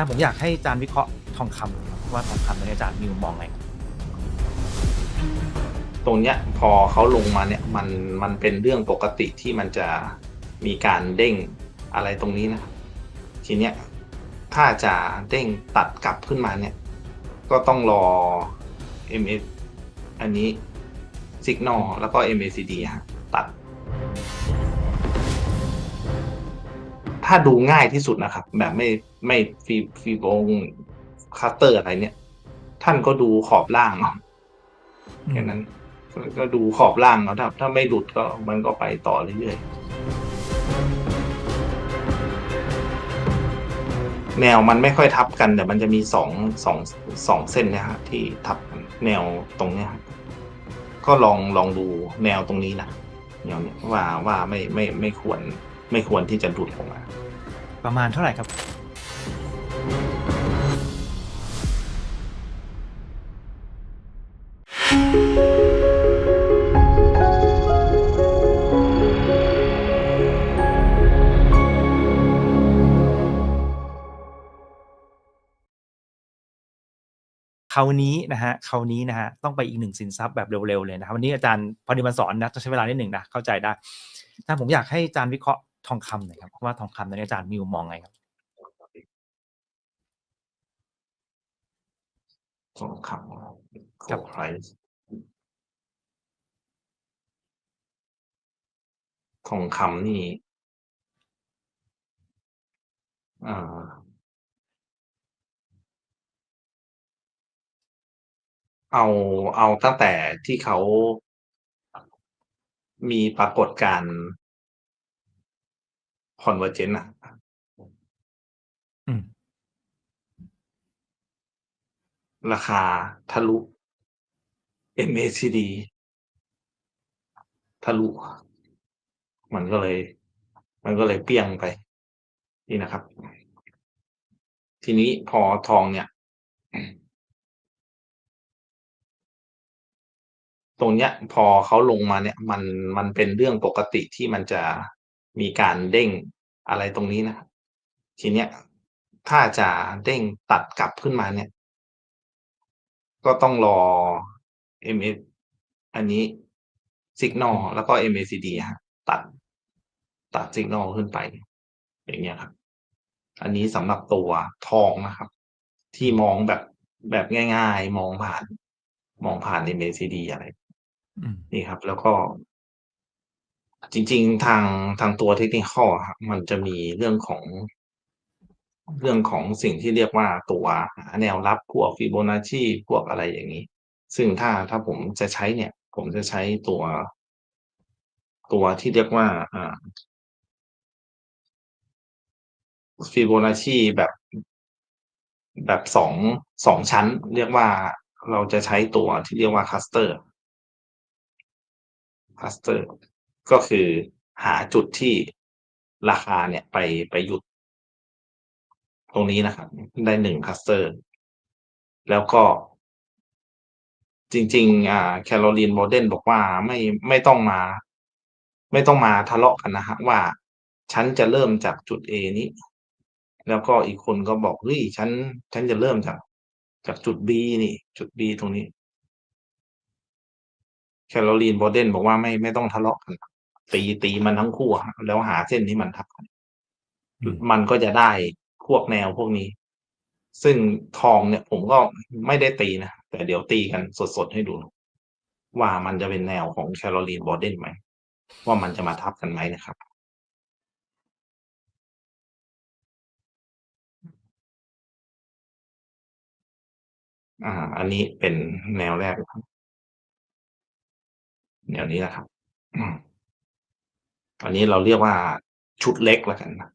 แต่ผมอยากให้อาจารย์วิเคราะห์ทองคำว่าทองคำในอาจารย์มีมุมมองไงครับตรงเนี้ยพอเขาลงมาเนี่ยมันมันเป็นเรื่องปกติที่มันจะมีการเด้งอะไรตรงนี้นะทีเนี้ยถ้าจะเด้งตัดกลับขึ้นมาเนี่ย ก็ต้องรอ MS อันนี้ Signal แล้วก็ MACD ฮะ ถ้าดูง่ายที่สุดนะครับ แบบไม่ไม่ฟีฟีโบงคัตเตอร์อะไรเนี่ย ท่านก็ดูขอบล่างเนาะแค่นั้นก็ก็ดูขอบล่างเอาถ้าถ้าไม่หลุดก็มันก็ไปต่อเรื่อยๆแนวมันไม่ค่อยทับกัน แต่มันจะมีสองสองสองเส้นเนะฮะที่ทับกันแนวตรงเนี้ยฮะก็ลองลองดูแนวตรงนี้นะแนวเนี้ยว่าว่าไม่ไม่ไม่ควรไม่ควรที่จะหลุดออกมา ประมาณเท่าไหร่ครับ คราวนี้นะฮะคราวนี้นะฮะต้องไปอีกหนึ่งสินทรัพย์แบบเร็วๆเลยนะครับวันนี้อาจารย์พอดีมาสอนนะต้องใช้เวลานิดหนึ่งนะเข้าใจได้แต่ผมอยากให้อาจารย์วิเคราะห์ ทองคำหน่อยครับว่าทองคำในอาจารย์มีมุมองไงครับทองคครับไพรซ์ทองคำนี่อ่าเอาเอาตั้งแต่ที่เขามีปรากฏการ คอนเวอร์เจนอะอืมราคาทะลุ MACD ทะลุ มันก็เลย มันก็เลยเปี้ยงไป นี่นะครับ ทีนี้พอทองเนี่ย ตรงเนี้ย พอเขาลงมาเนี่ย มันมันเป็นเรื่องปกติที่มันจะ มีการเด้งอะไรตรงนี้นะครับทีเนี้ยถ้าจะเด้งตัดกลับขึ้นมาเนี่ย ก็ต้องรอ MS อันนี้ Signal แล้วก็ MACD ฮะตัดตัด Signal ขึ้นไป อย่างเงี้ยครับ อันนี้สำหรับตัวทองนะครับ ที่มองแบบแบบง่าย ๆ มองผ่าน มองผ่าน MACD อะไรอืมนี่ครับ แล้วก็ จริง ๆ ทางทางตัวเทคนิคอลอะครับมันจะมีเรื่องของ เรื่องของสิ่งที่เรียกว่าตัวหาแนวรับพวก Fibonacci พวกอะไรอย่างนี้ ซึ่งถ้าถ้าผมจะใช้เนี่ย ผมจะใช้ตัว ตัวที่เรียกว่าอ่า Fibonacci แบบแบบสองสองชั้น เรียกว่าเราจะใช้ตัวที่เรียกว่า Cluster Cluster ก็คือหาจุดที่ราคาเนี่ยไปไปหยุด ตรงนี้นะครับ ได้หนึ่ง Cluster แล้วก็ จริง ๆ อ่า Caroline Bolden บอกว่าไม่ไม่ต้องมา ไม่ต้องมาทะเลาะกันนะครับว่า ฉันจะเริ่มจากจุด A นี้ แล้วก็อีกคนก็บอกเฮ้ยฉัน ฉันจะเริ่มจากจากจุด B นี่ จุด B ตรงนี้ Caroline Bolden บอกว่าไม่ไม่ต้องทะเลาะกันตีตีมันทั้งคู่อะแล้วหาเส้นที่มันทับกันอืมมันก็จะได้พวกแนวพวกนี้ ซึ่งทองเนี่ย ผมก็ไม่ได้ตีนะ แต่เดี๋ยวตีกันสดๆให้ดู ว่ามันจะเป็นแนวของ Caroline Bolden ไหม ว่ามันจะมาทับกันไหมนะครับ อ่า อันนี้เป็นแนวแรกนะครับ แนวนี้นะครับอันนี้เราเรียกว่าชุดเล็กแล้วกันนะ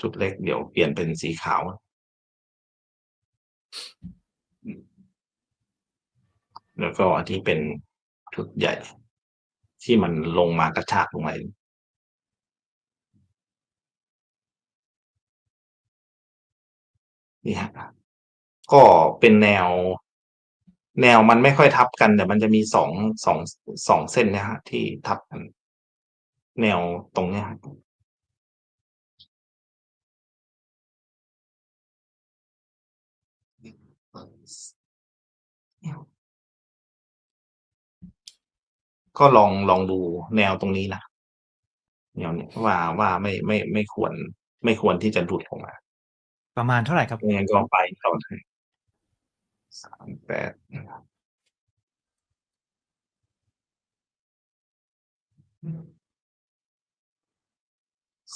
ชุดเล็กเดี๋ยวเปลี่ยนเป็นสีขาวแล้วก็อันที่เป็นชุดใหญ่ ที่มันลงมากระชากลงมานี่ฮะก็เป็นแนว แนวมันไม่ค่อยทับกัน แต่มันจะมีสองสองสองเส้นเนะฮะที่ทับกัน แนวตรงเนี้ยครับก็ลองลองดูแนวตรงนี้นะแนวเนี้ยว่าว่าไม่ไม่ไม่ควร ไม่ควรที่จะหลุดออกมา ประมาณเท่าไหร่ครับไม่งั้นก็ไปต่อเลย สามแปด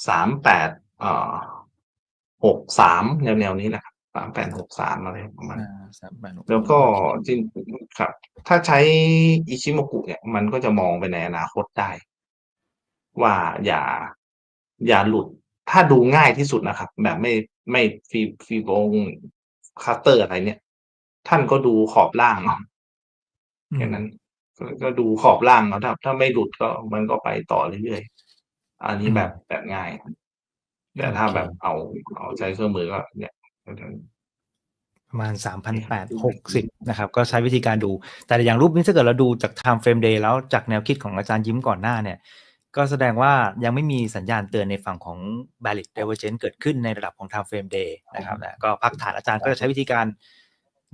สามแปดเอ่อหกสามแนวแนวนี้นะครับสามแปดหกสามอะไรประมาณอ่าสามแปดหกแล้วก็จริงครับ ถ้าใช้อิชิโมกุเนี่ย มันก็จะมองไปในอนาคตได้ ว่าอย่าอย่าหลุด ถ้าดูง่ายที่สุดนะครับ แบบไม่ไม่ฟีฟีบงคัตเตอร์อะไรเนี่ย ท่านก็ดูขอบล่างเอาอืมแค่นั้นก็ก็ดูขอบล่างเอาถ้าถ้าไม่หลุดก็มันก็ไปต่อเรื่อยๆ อันนี้แบบแบบง่าย แต่ถ้าแบบเอาเอาใช้เครื่องมือก็เนี่ยประมาณสามพันแปดหกสิบนะครับ ก็ใช้วิธีการดู แต่อย่างรูปนี้ถ้าเกิดเราดูจาก time frame day แล้วจากแนวคิดของอาจารย์ยิ้มก่อนหน้าเนี่ย ก็แสดงว่ายังไม่มีสัญญาณเตือนในฝั่งของ valid divergence เกิดขึ้นในระดับของ time frame day นะครับนะก็พักฐานอาจารย์ก็จะใช้วิธีการ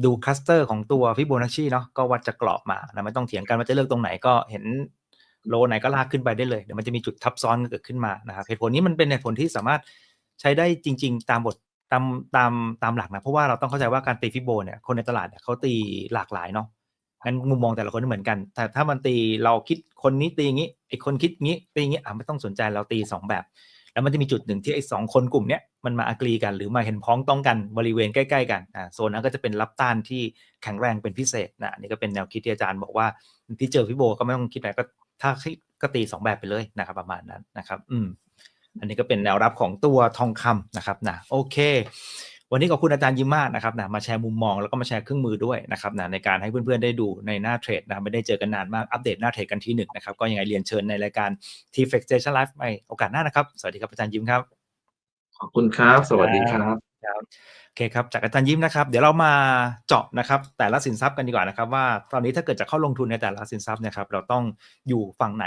ดูคลัสเตอร์ของตัวฟิโบนัชชีเนาะก็วัดจากกรอบมานะไม่ต้องเถียงกันว่าจะเลือกตรงไหนก็เห็นโลไหนก็ลากขึ้นไปได้เลยเดี๋ยวมันจะมีจุดทับซ้อนเกิดขึ้นมานะครับเหตุผลนี้มันเป็นเหตุผลที่สามารถใช้ได้จริง ๆ ตามบทตามตามตามหลักนะ เพราะว่าเราต้องเข้าใจว่าการตีฟิโบเนี่ยคนในตลาดเนี่ยเขาตีหลากหลายเนาะงั้นมุมมองแต่ละคนไม่เหมือนกัน แต่ถ้ามันตีเราคิดคนนี้ตีอย่างนี้ไอ้คนคิดงี้ตีอย่างนี้อะไม่ต้องสนใจเราตีสองแบบ แล้วมันจะมีจุดหนึ่งที่ไอ้สองคนกลุ่มเนี้ยมันมาอักลีกันหรือมาเห็นพ้องต้องกันบริเวณใกล้ๆกันอ่าโซนนั้นก็จะเป็นรับต้านที่แข็งแรงเป็นพิเศษนะนี่ก็เป็นแนวคิดที่อาจารย์บอกว่าที่เจอพี่โบก็ไม่ต้องคิดอะไรก็ถ้าก็ตีสองแบบไปเลยนะครับประมาณนั้นนะครับ อืมอันนี้ก็เป็นแนวรับของตัวทองคำนะครับนะโอเค วันนี้ขอบคุณอาจารย์ยิมมากนะครับนะมาแชร์มุมมองแล้วก็มาแชร์เครื่องมือด้วยนะครับนะในการให้เพื่อนๆได้ดูในหน้าเทรดนะไม่ได้เจอกันนานมากอัปเดตหน้าเทรดกันทีหนึ่งนะครับก็ยังไงเรียนเชิญในรายการ t f l e x Station Live ในโอกาสหน้านะครับ สวัสดีครับอาจารย์ยิมครับ ขอบคุณครับ สวัสดีครับครับโอเคครับจากอาจารย์ยิ้มนะครับ เดี๋ยวเรามาเจาะนะครับแต่ละสินทรัพย์กันดีกว่านะครับว่าตอนนี้ถ้าเกิดจะเข้าลงทุนในแต่ละสินทรัพย์เนะครับเราต้องอยู่ฝั่งไหน